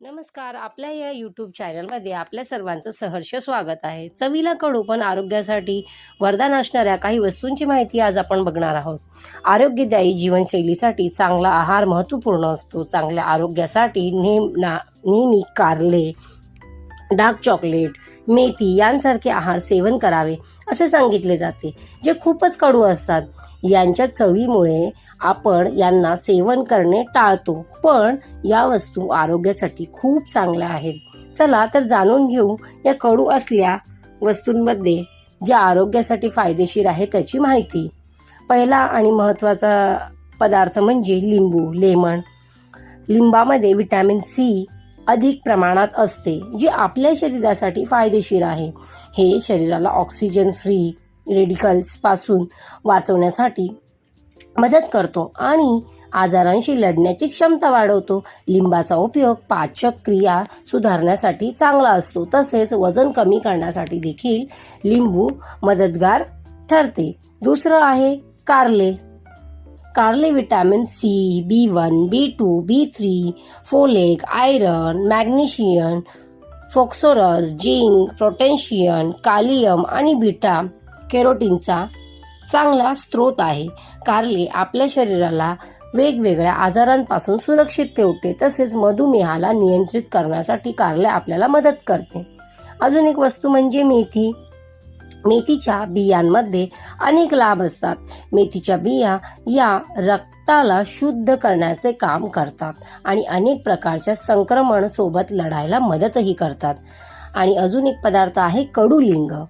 नमस्कार आपल्या या यूट्यूब चॅनलमध्ये आपल्या सर्वांचं सहर्ष स्वागत आहे. चवीला कडू पण आरोग्यासाठी वरदान असणाऱ्या काही वस्तूंची माहिती आज आपण बघणार आहोत. आरोग्यदायी जीवनशैलीसाठी चांगला आहार महत्त्वपूर्ण असतो. चांगल्या आरोग्यासाठी नेम ना नेहमी कारले डार्क चॉकलेट मेथी यांसारखे आहार सेवन करावे असे सांगितले जाते जे खूपच कडू असतात. यांच्या चवीमुळे आपण यांना सेवन करणे टाळतो पण या वस्तू आरोग्यासाठी खूप चांगल्या आहेत. चला तर जाणून घेऊ या कडू असल्या वस्तूंमध्ये ज्या आरोग्यासाठी फायदेशीर आहे त्याची माहिती. पहिला आणि महत्त्वाचा पदार्थ म्हणजे लिंबू लेमन. लिंबामध्ये विटॅमिन सी अधिक प्रमाणात असते जी आपल्या शरीरासाठी फायदेशीर आहे. हे शरीराला ऑक्सिजन फ्री रेडिकल्सपासून वाचवण्यासाठी मदत करतो आणि आजारांशी लढण्याची क्षमता वाढवतो. लिंबाचा उपयोग पाचक क्रिया सुधारण्यासाठी चांगला असतो तसेच वजन कमी करण्यासाठी देखील लिंबू मदतगार ठरते. दुसरं आहे कारले. कारले vitamin C B one B two B three folic iron magnesium phosphorus zinc प्रोटेन्शियन कालियम आणि बीटा कॅरोटीनचा चांगला स्रोत आहे. कारले आपल्या शरीराला वेगवेगळ्या आजारांपासून सुरक्षित ठेवते तसेच मधुमेहाला नियंत्रित करण्यासाठी कारले आपल्याला मदत करते. अजून एक वस्तू म्हणजे मेथी. मेथीच्या बियांमध्ये अनेक लाभ असतात. मेथीच्या बिया या रक्ताला शुद्ध करण्याचे काम करतात आणि अनेक प्रकारच्या संक्रमण सोबत लढायला मदतही करतात. आणि अजून एक पदार्थ आहे कडुलिंग.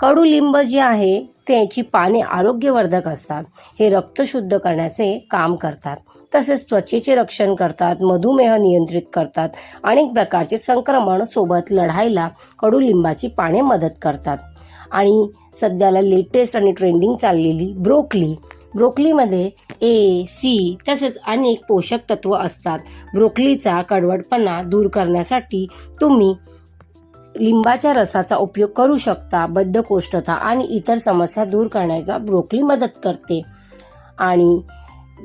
कडुलिंब जे आहे त्याची पाने आरोग्यवर्धक असतात. हे रक्त शुद्ध करण्याचे काम करतात. तसेच त्वचेचे रक्षण करतात मधुमेह नियंत्रित करतात अनेक प्रकारचे संक्रमण सोबत लढायला कडुलिंबाची पाने मदत करतात. आणि सध्याला लेटेस्ट आणि ट्रेंडिंग चाललेली ब्रोकली. ब्रोकलीमध्ये ए सी तसेच अनेक पोषक तत्व असतात. ब्रोकलीचा कडवटपणा दूर करण्यासाठी तुम्ही लिंबाच्या रसाचा उपयोग करू शकता बद्धकोष्ठता आणि इतर समस्या दूर करण्याचा ब्रोकली मदत करते. आणि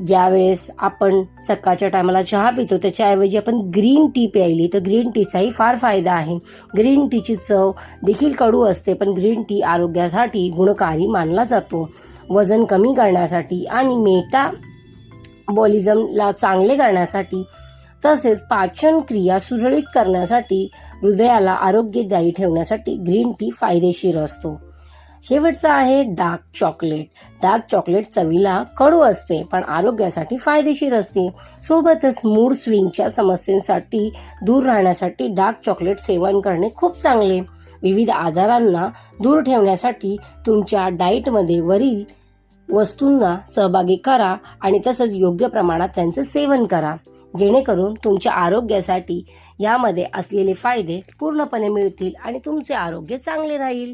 ज्यावेळेस आपण सकाळच्या टायमाला चहा पितो त्याच्याऐवजी आपण ग्रीन टी प्यायली तर ग्रीन टीचाही फार फायदा आहे. ग्रीन टीची चव देखील कडू असते पण ग्रीन टी आरोग्यासाठी गुणकारी मानला जातो. वजन कमी करण्यासाठी आणि मेटा बॉलिझमला चांगले करण्यासाठी तसेच पाचन क्रिया सुरळीत करण्यासाठी हृदयाला आरोग्यदायी ठेवण्यासाठी ग्रीन टी फायदेशीर असतो. शेवटचा आहे डार्क चॉकलेट. डार्क चॉकलेट चवीला कडू असते पण आरोग्यासाठी फायदेशीर असते. सोबतच मूड स्विंगच्या समस्येसाठी दूर राहण्यासाठी डार्क चॉकलेट सेवन करणे खूप चांगले. विविध आजारांना दूर ठेवण्यासाठी तुमच्या डाएटमध्ये वरील वस्तूंना सहभागी करा आणि तसंच योग्य प्रमाणात त्यांचं सेवन करा. जेणेकरून तुमच्या आरोग्यासाठी यामध्ये असलेले फायदे पूर्णपणे मिळतील आणि तुमचे आरोग्य चांगले राहील.